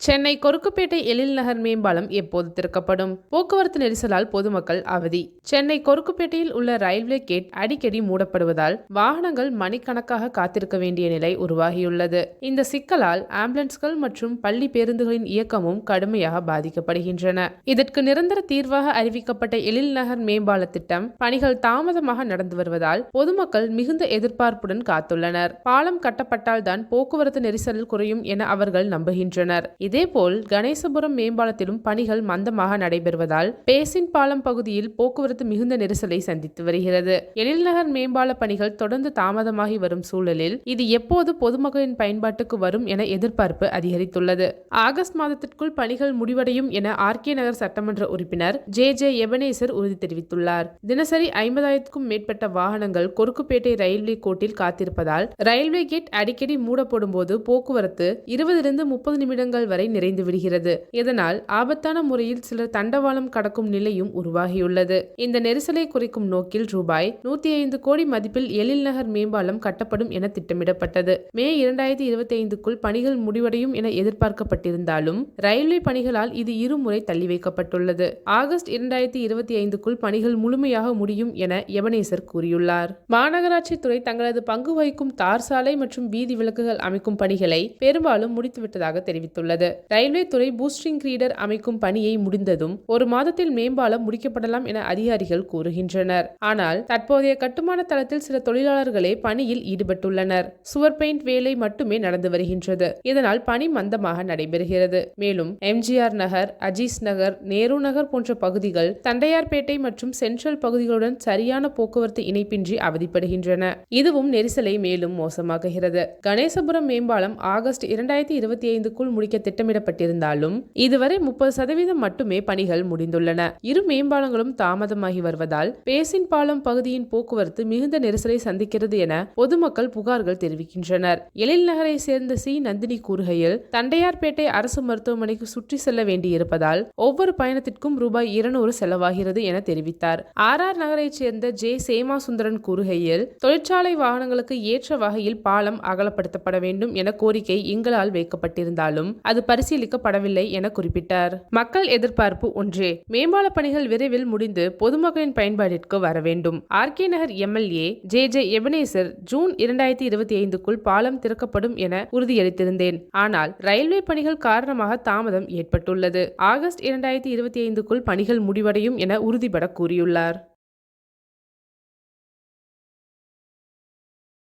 சென்னை கொருக்குப்பேட்டை எழில் நகர் மேம்பாலம் எப்போது திறக்கப்படும்? போக்குவரத்து நெரிசலால் பொதுமக்கள் அவதி. சென்னை கொருக்குப்பேட்டையில் உள்ள ரயில்வே கேட் அடிக்கடி மூடப்படுவதால் வாகனங்கள் மணிக்கணக்காக காத்திருக்க வேண்டிய நிலை உருவாகியுள்ளது. இந்த சிக்கலால் ஆம்புலன்ஸ்கள் மற்றும் பள்ளி பேருந்துகளின் இயக்கமும் கடுமையாக பாதிக்கப்படுகின்றன. இதற்கு நிரந்தர தீர்வாக அறிவிக்கப்பட்ட எழில் நகர் மேம்பால திட்டம் பணிகள் தாமதமாக நடந்து வருவதால் பொதுமக்கள் மிகுந்த எதிர்பார்ப்புடன் காத்துள்ளனர். பாலம் கட்டப்பட்டால்தான் போக்குவரத்து நெரிசல் குறையும் என அவர்கள் நம்புகின்றனர். இதேபோல் கணேசபுரம் மேம்பாலத்திலும் பணிகள் மந்தமாக நடைபெறுவதால் பேசின் பாலம் பகுதியில் போக்குவரத்து மிகுந்த நெரிசலை சந்தித்து வருகிறது. எழில்நகர் மேம்பால பணிகள் தொடர்ந்து தாமதமாகி வரும் சூழலில் இது எப்போது பொதுமக்களின் பயன்பாட்டுக்கு வரும் என எதிர்பார்ப்பு அதிகரித்துள்ளது. ஆகஸ்ட் மாதத்திற்குள் பணிகள் முடிவடையும் என ஆர்கே நகர் சட்டமன்ற உறுப்பினர் ஜே ஜே எபனேசர் உறுதி தெரிவித்துள்ளார். தினசரி ஐம்பதாயிரத்துக்கும் மேற்பட்ட வாகனங்கள் கொருக்குப்பேட்டை ரயில்வே கோட்டில் காத்திருப்பதால் ரயில்வே கேட் அடிக்கடி மூடப்படும் போது போக்குவரத்து இருபதிலிருந்து முப்பது நிமிடங்கள் வரை நிறைந்து விடுகிறது. இதனால் ஆபத்தான முறையில் சிலர் தண்டவாளம் கடக்கும் நிலையும் உருவாகியுள்ளது. இந்த நெரிசலை குறைக்கும் நோக்கில் ரூபாய் நூத்தி ஐந்து கோடி மதிப்பில் எழில் நகர் மேம்பாலம் கட்டப்படும் என திட்டமிடப்பட்டது. மே இரண்டாயிரத்தி இருபத்தி ஐந்துக்குள் பணிகள் முடிவடையும் என எதிர்பார்க்கப்பட்டிருந்தாலும் ரயில்வே பணிகளால் இது இருமுறை தள்ளி வைக்கப்பட்டுள்ளது. ஆகஸ்ட் இரண்டாயிரத்தி இருபத்தி ஐந்துக்குள் பணிகள் முழுமையாக முடியும் என எபனேசர் கூறியுள்ளார். மாநகராட்சி துறை தங்களது பங்கு வகிக்கும் தார் சாலை மற்றும் வீதி விளக்குகள் அமைக்கும் பணிகளை பெரும்பாலும் முடித்துவிட்டதாக தெரிவித்துள்ளது. ரயில்வே துறை பூஸ்டிங் கிரீடர் அமைக்கும் பணியை முடிந்ததும் ஒரு மாதத்தில் மேம்பாலம் முடிக்கப்படலாம் என அதிகாரிகள் கூறுகின்றனர். ஆனால் தற்போதைய கட்டுமான தளத்தில் சில தொழிலாளர்களே பணியில் ஈடுபட்டுள்ளனர். சுவர் பெயிண்ட் வேலை மட்டுமே நடந்து வருகின்றது. இதனால் பணி மந்தமாக நடைபெறுகிறது. மேலும் எம்ஜிஆர் நகர் அஜீஸ் நகர் நேரு நகர் போன்ற பகுதிகள் தண்டையார்பேட்டை மற்றும் சென்ட்ரல் பகுதிகளுடன் சரியான போக்குவரத்து இணைப்பின்றி அவதிப்படுகின்றன. இதுவும் நெரிசலை மேலும் மோசமாக்குகிறது. கணேசபுரம் மேம்பாலம் ஆகஸ்ட் இரண்டாயிரத்தி இருபத்தி ஐந்துக்குள் முடிக்க திட்டமிடப்பட்டிருந்தாலும் இதுவரை முப்பது சதவீதம் மட்டுமே பணிகள் முடிந்துள்ளன. இரு மேம்பாலங்களும் தாமதமாகி வருவதால் பேசின் பாலம் பகுதியின் போக்குவரத்து மிகுந்த நெரிசலை சந்திக்கிறது என பொதுமக்கள் புகார்கள் தெரிவிக்கின்றனர். எழில் நகரை சேர்ந்த சி. நந்தினி கூறுகையில் தண்டையார்பேட்டை அரசு மருத்துவமனைக்கு சுற்றி செல்ல வேண்டியிருப்பதால் ஒவ்வொரு பயணத்திற்கும் ரூபாய் இருநூறு செலவாகிறது என தெரிவித்தார். ஆர். ஆர். நகரைச் சேர்ந்த ஜே. சேமா சுந்தரன் கூறுகையில் தொழிற்சாலை வாகனங்களுக்கு ஏற்ற வகையில் பாலம் அகலப்படுத்தப்பட வேண்டும் என கோரிக்கை எங்களால் வைக்கப்பட்டிருந்தாலும் அது பரிசீலிக்கப்படவில்லை என குறிப்பிட்டார். மக்கள் எதிர்பார்ப்பு ஒன்றே. மேம்பால பணிகள் விரைவில் முடிந்து பொதுமக்களின் பயன்பாட்டிற்கு வர வேண்டும். R K Nagar M L A J. J. Ebenezer June இரண்டாயிரத்தி இருபத்தி ஐந்துக்குள் பாலம் திறக்கப்படும் என உறுதியளித்திருந்தேன். ஆனால் ரயில்வே பணிகள் காரணமாக தாமதம் ஏற்பட்டுள்ளது. ஆகஸ்ட் இரண்டாயிரத்தி இருபத்தி ஐந்துக்குள் பணிகள் முடிவடையும் என உறுதிபட கூறியுள்ளார்.